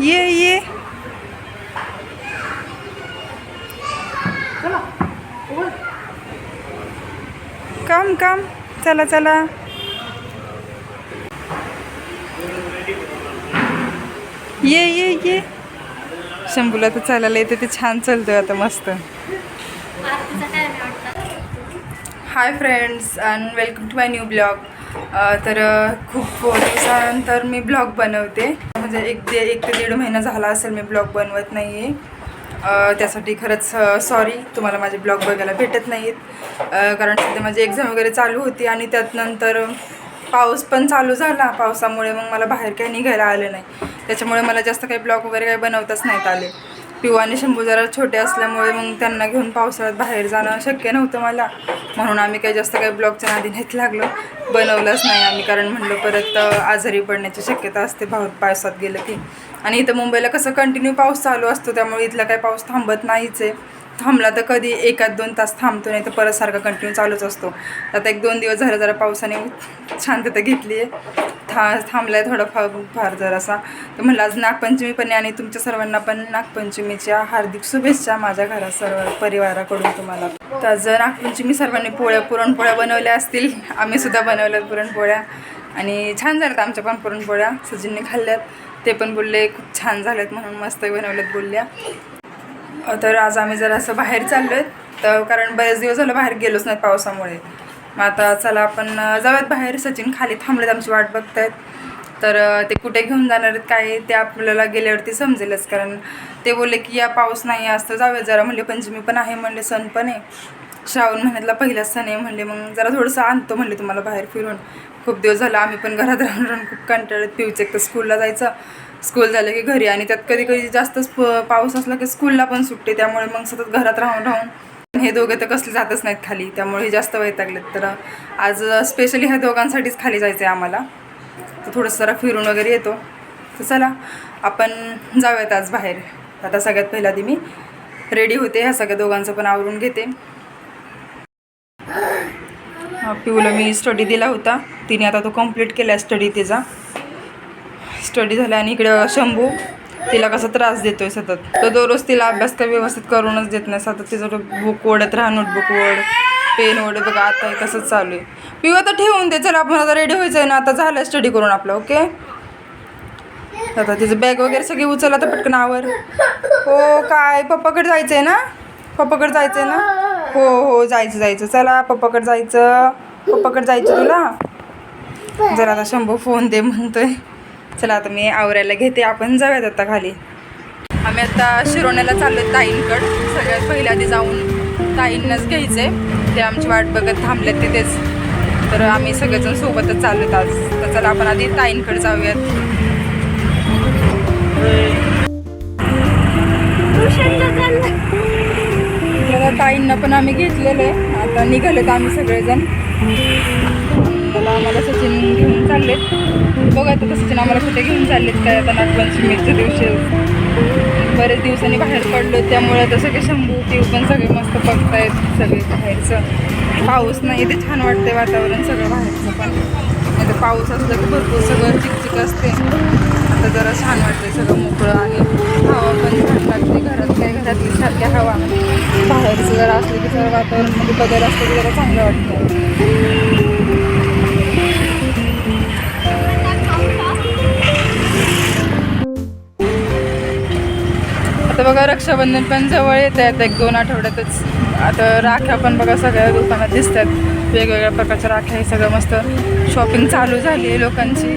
ये ये। कम कम. चला चला. ये ये ये. शंभूला तर चालायला येते ते छान चालतोय आता मस्त. Hi friends and welcome to my new blog तर खूप दिवसानंतर मी ब्लॉग बनवते. म्हणजे एक ते एक ते दीड महिना झाला असेल मी ब्लॉग बनवत नाही आहे त्यासाठी खरंच सॉरी तुम्हाला माझे ब्लॉग बघायला भेटत नाहीत. कारण सध्या माझी एक्झाम वगैरे चालू होती आणि त्यात नंतर पाऊस पण चालू झाला. पावसामुळे मग मला बाहेर काही निघायला आलं नाही. त्याच्यामुळे मला जास्त काही ब्लॉग वगैरे काही बनवताच नाहीत आले. पिऊ आणि शंभू जरा छोटे असल्यामुळे मग त्यांना घेऊन पावसाळ्यात बाहेर जाणं शक्य नव्हतं मला. म्हणून आम्ही काही जास्त काही ब्लॉगच्या नादी नेत लागलो. बनवलंच नाही आम्ही कारण म्हणलं परत आजारी पडण्याची शक्यता असते. भाऊ पावसात गेलं की. आणि इथं मुंबईला कसं कंटिन्यू पाऊस चालू असतो त्यामुळे इथला काही पाऊस थांबत नाहीच आहे. थांबला तर कधी एकात दोन तास थांबतो नाही तर परत सारखा कंटिन्यू चालूच असतो. आता एक दोन दिवस झालं जरा पावसाने शांतता घेतली आहे. था थांबला आहे थोडा फार फार जरासा. तर म्हणलं आज नागपंचमी पण आहे आणि तुमच्या सर्वांना पण नागपंचमीच्या हार्दिक शुभेच्छा माझ्या घरात सर्व परिवाराकडून तुम्हाला. तर आज नागपंचमी सर्वांनी पोळ्या पुरणपोळ्या बनवल्या असतील. आम्ही सुद्धा बनवल्यात पुरणपोळ्या. आणि छान झाल्यात आमच्या पण पुरणपोळ्या. सचिनने खाल्ल्यात. ते पण बोलले खूप छान झाल्यात म्हणून मस्त बनवल्यात बोलल्या. तर आज आम्ही जरा असं बाहेर चाललो आहेत तर कारण बरेच दिवस झालं बाहेर गेलोच नाही पावसामुळे. मग आता चला आपण जाऊयात बाहेर. सचिन खाली थांबलेत आमची वाट बघतायत. तर ते कुठे घेऊन जाणार आहेत काय ते आपल्याला गेल्यावरती समजेलच. कारण ते बोलले की या पाऊस नाही असतं जाऊयात जरा. म्हणले पंचमी पण आहे म्हणले सण पण आहे. श्रावण महिन्यातला पहिला सण आहे म्हणले मग जरा थोडंसं आणतो म्हणले तुम्हाला बाहेर फिरून. खूप दिवस झाला आम्ही पण घरात राहून राहून खूप कंटाळत पिऊचे एक तर स्कूलला जायचं स्कूल झालं की घरी आणि त्यात कधी कधी जास्तच प- पाऊस असला की स्कूलला पण सुट्टे त्यामुळे मग सतत घरात राहून राहून. हे दोघे तर कसले जातच नाहीत खाली त्यामुळे हे जास्त वैतागलेत तर आज स्पेशली ह्या दोघांसाठीच खाली जायचं आहे आम्हाला. तर थोडंसं जरा फिरून वगैरे येतो. तर चला आपण जाऊयात आज बाहेर. आता सगळ्यात पहिला आधी मी रेडी होते ह्या सगळ्या दोघांचं पण आवरून घेते. पिऊला मी स्टडी दिला होता. तिने आता तो कंप्लीट केला स्टडी तिचा. स्टडी झाला आणि इकडे शंभू तिला कसा त्रास देतोय सतत. तो दररोज तिला अभ्यास काय व्यवस्थित करूनच देत नाही सतत तिचं बुक ओढत राहा नोटबुक ओढ पेन ओढ बघा आता हे तसंच चालू आहे. पिऊ आता ठेवून दे चला आपण आता रेडी व्हायचं आहे ना आता झालं स्टडी करून आपलं ओके आता तिचं बॅग वगैरे सगळी उचल आता पटकन आवर. हो काय पप्पाकडे जायचं आहे ना? पप्पाकडे जायचं आहे ना? हो हो जायचं जायचं. चला पप्पाकडे जायचं. पप्पाकडे जायचं तुला? जरा आता शंभू फोन दे म्हणतोय. चला आता मी आवरायला घेते आपण जाऊयात आता खाली. आम्ही आता शिरोण्याला चाललो ताईंकड. सगळ्यात पहिल्या आधी जाऊन ताईंनाच घ्यायचे ते आमची वाट बघत थांबलेत तिथेच. तर आम्ही सगळेजण सोबतच चाललोत आज. तर चला आपण आधी ताईंकडे जाऊयात. ताईंना पण आम्ही घेतलेलं आहे आता निघालेत आम्ही सगळेजण. मला आम्हाला सचिन घेऊन चाललेत. बघा आता तर आम्हाला कुठे घेऊन चाललेत काय आता नागपंचमीच्या दिवशी. बरेच दिवसांनी बाहेर पडलो त्यामुळे आता सगळे शंभू तीव पण सगळे मस्त बघतायत सगळे बाहेरचं. पाऊस नाही ते छान वाटतंय वातावरण सगळं बाहेरचं पण. नाही तर पाऊस असलं की भरपूर सगळं चिकचिक असते. आता जरा छान वाटतंय सगळं मोकळं आणि हवा पण छान लागते घरात काय घरातली सारख्या हवा. बाहेरचं जरा असलं की सगळं वातावरणमध्ये बदल असलं की जरा चांगलं वाटतं आता बघा रक्षाबंधन पण जवळ येत आहेत एक दोन आठवड्यातच. आता राख्या पण बघा सगळ्या दुकानात दिसतात. वेगवेगळ्या प्रकारच्या राख्या हे सगळं मस्त शॉपिंग चालू झाली आहे लोकांची.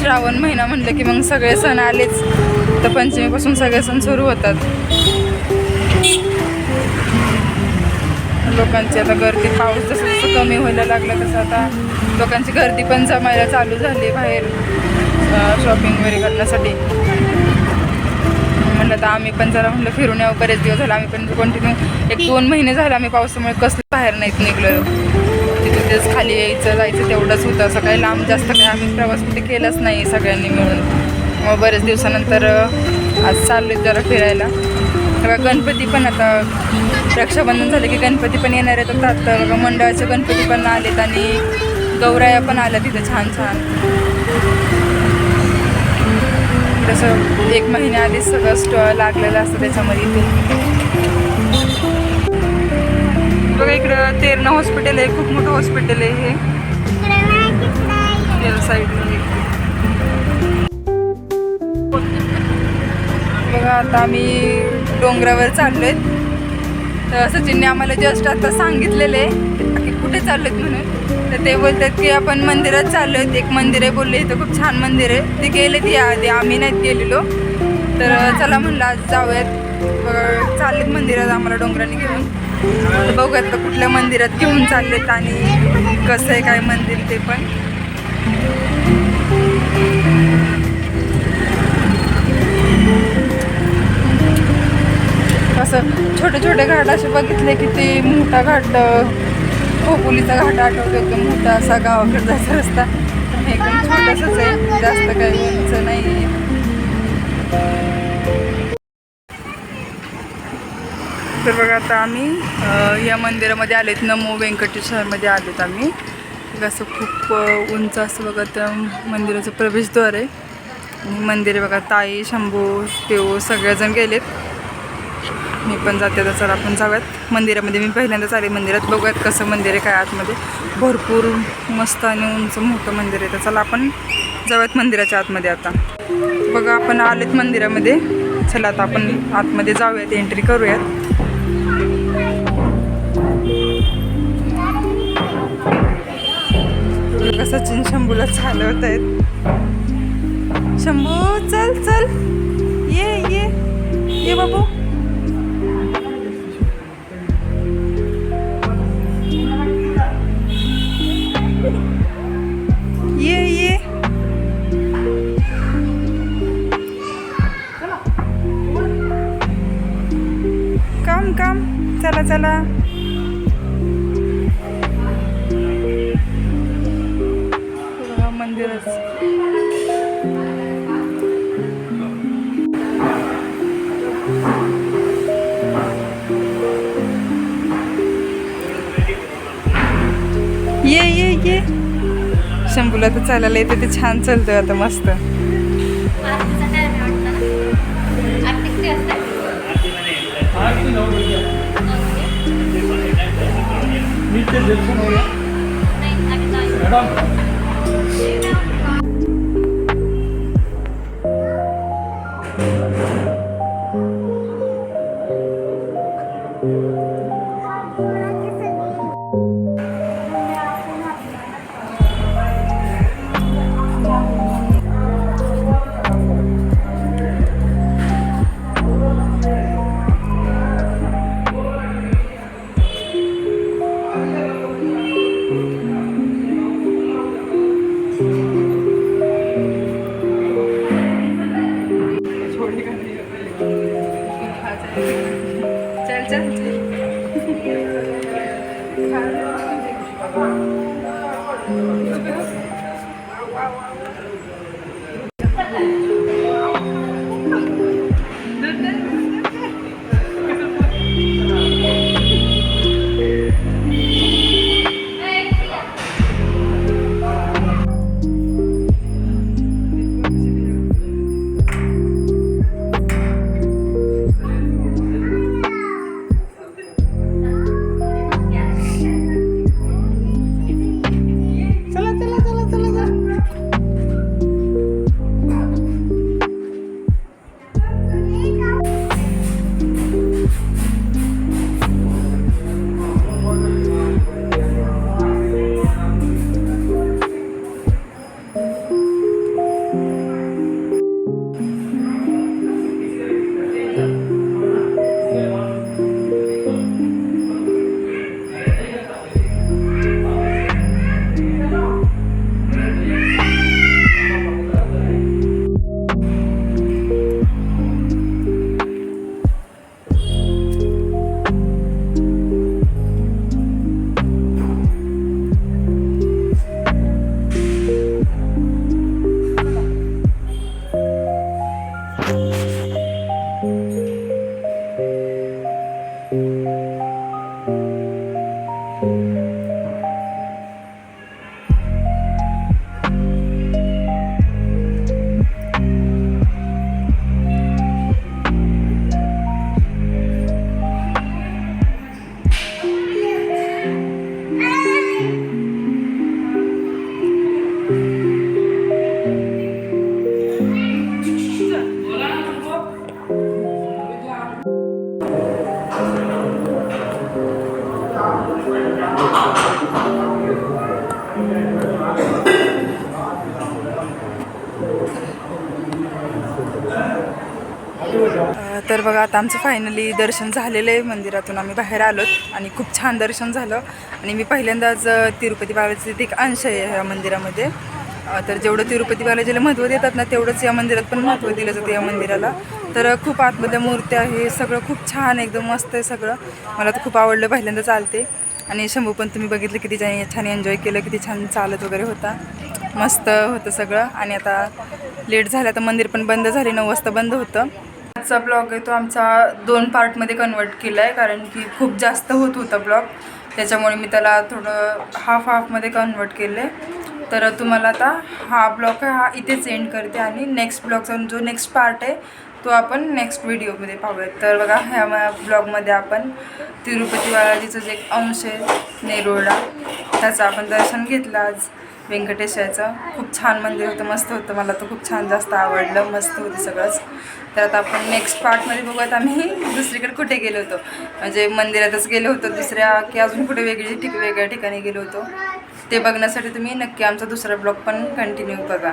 श्रावण महिना म्हणलं की मग सगळे सण आलेच. तर पंचमीपासून सगळे सण सुरू होतात. लोकांची आता गर्दी पाऊस जसं जसं कमी व्हायला लागला तसं आता लोकांची गर्दी पण जमायला चालू झाली बाहेर शॉपिंग वगैरे करण्यासाठी. आता तर आम्ही पण जरा म्हणलं फिरून यावं बरेच दिवस झाला आम्ही पण कंटिन्यू एक दोन महिने झाले आम्ही पावसामुळे कसलं बाहेर नाहीत निघलो तिथे तेच खाली यायचं जायचं तेवढंच होतं. असं काही लांब जास्त काही आम्ही प्रवास कुठे केलाच नाही सगळ्यांनी मिळून. मग बरेच दिवसानंतर आज चाललो जरा फिरायला. बघा गणपती पण आता रक्षाबंधन झालं की गणपती पण येणार आहेत. आता बघा मंडळाचे गणपती पण आलेत आणि गौराया पण आल्या तिथं छान छान. तसं एक महिन्याआधीच सगळं स्टॉ लागलेलं असतं त्याच्यामध्ये इथे. बघा इकडं तेरणा हॉस्पिटल आहे खूप मोठं हॉस्पिटल आहे हे. या साईडमध्ये. बघा आता आम्ही डोंगरावर चाललोय. तर सचिनने आम्हाला जस्ट आता आहे की कुठे चाललोय म्हणून? तर ते बोलतात की आपण मंदिरात चाललो आहेत एक मंदिर आहे बोलले इथं खूप छान मंदिर आहे. ते गेले ती आधी आम्ही नाहीत गेलेलो. तर चला म्हणलं आज जाऊयात. चाललेत मंदिरात आम्हाला डोंगराने घेऊन. तर बघूयात का कुठल्या मंदिरात घेऊन चाललेत आणि कसं आहे काय मंदिर ते पण. असं छोटे छोटे घाट असे बघितले की ते मोठा घाट खोपोलीचा घाट आठवतो एकदम मोठा असा गावाकडे जायचा रस्ता. पण एकदम छोटंसंच आहे. जास्त काही उंच नाही आहे. तर बघा आता आम्ही या मंदिरामध्ये आलेत. नमो व्यंकटेश्वरमध्ये आलेत आम्ही. असं खूप उंच असं बघा त्या मंदिराचं प्रवेशद्वार आहे. आणि मंदिर आहे बघा ताई शंभू देव सगळेजण गेलेत. मी पण जाते तर चला आपण जाऊयात. मंदिरामध्ये मी पहिल्यांदाच आले मंदिरात. बघूयात कसं मंदिर आहे काय आतमध्ये. भरपूर मस्त आणि उंच मोठं मंदिर आहे. तर चला आपण जाऊयात मंदिराच्या आतमध्ये आता. बघा आपण आलेत मंदिरामध्ये. चला आता आपण आतमध्ये जाऊयात एंट्री करूयात. सचिन शंभूला चालवत आहेत. शंभू चल चल. ये ये. ये बाबू. चला. मंदिरच. ये ये ये. शंभूला तर चालायला येते ते छान चालतोय आता मस्त. नाही आम्ही जाऊ. तर बघा आता आमचं फायनली दर्शन झालेलं आहे मंदिरातून. आम्ही बाहेर आलोत आणि खूप छान दर्शन झालं. आणि मी पहिल्यांदाच तिरुपती बालाजीचे ते एक अंश आहे ह्या मंदिरामध्ये. तर जेवढं तिरुपती बालाजीला महत्त्व देतात ना तेवढंच या मंदिरात पण महत्त्व दिलं जातं या मंदिराला. तर खूप आतमधल्या मूर्त्या आहे सगळं खूप छान एकदम मस्त आहे सगळं. मला तर खूप आवडलं पहिल्यांदाच चालते आणि शंभू पण तुम्ही बघितलं किती छान छान एन्जॉय केलं किती छान चालत वगैरे होता. मस्त होतं सगळं. आणि आता लेट झालं तर मंदिर पण बंद झाले नऊ वाजता बंद होतं. आजचा ब्लॉग आहे तो आमचा दोन पार्टमध्ये कन्वर्ट केला आहे कारण की खूप जास्त होत होता ब्लॉग त्याच्यामुळे मी त्याला थोडं हाफ हाफमध्ये कन्वर्ट केलं आहे तर तुम्हाला आता हा ब्लॉग हा इथेच एंड करते आणि नेक्स्ट ब्लॉगचा जो नेक्स्ट पार्ट आहे तो आपण नेक्स्ट व्हिडिओमध्ये पाहूयात. तर बघा ह्या ब्लॉगमध्ये आपण तिरुपती बालाजीचं जे एक अंश आहे नेरोळा त्याचं आपण दर्शन घेतलं आज. व्यंकटेशाचं. खूप छान मंदिर होतं मस्त होतं. मला तर खूप छान जास्त आवडलं. मस्त होतं सगळंच. तर आता आपण नेक्स्ट पार्टमध्ये बघूयात. आम्ही दुसरीकडे कुठे गेलो होतो? म्हणजे मंदिरातच गेलो होतो. दुसऱ्या की अजून कुठे वेगळी ठिक वेगळ्या ठिकाणी गेलो होतो. ते बघण्यासाठी तुम्ही नक्की आमचा दुसरा ब्लॉग पण कंटिन्यू बघा.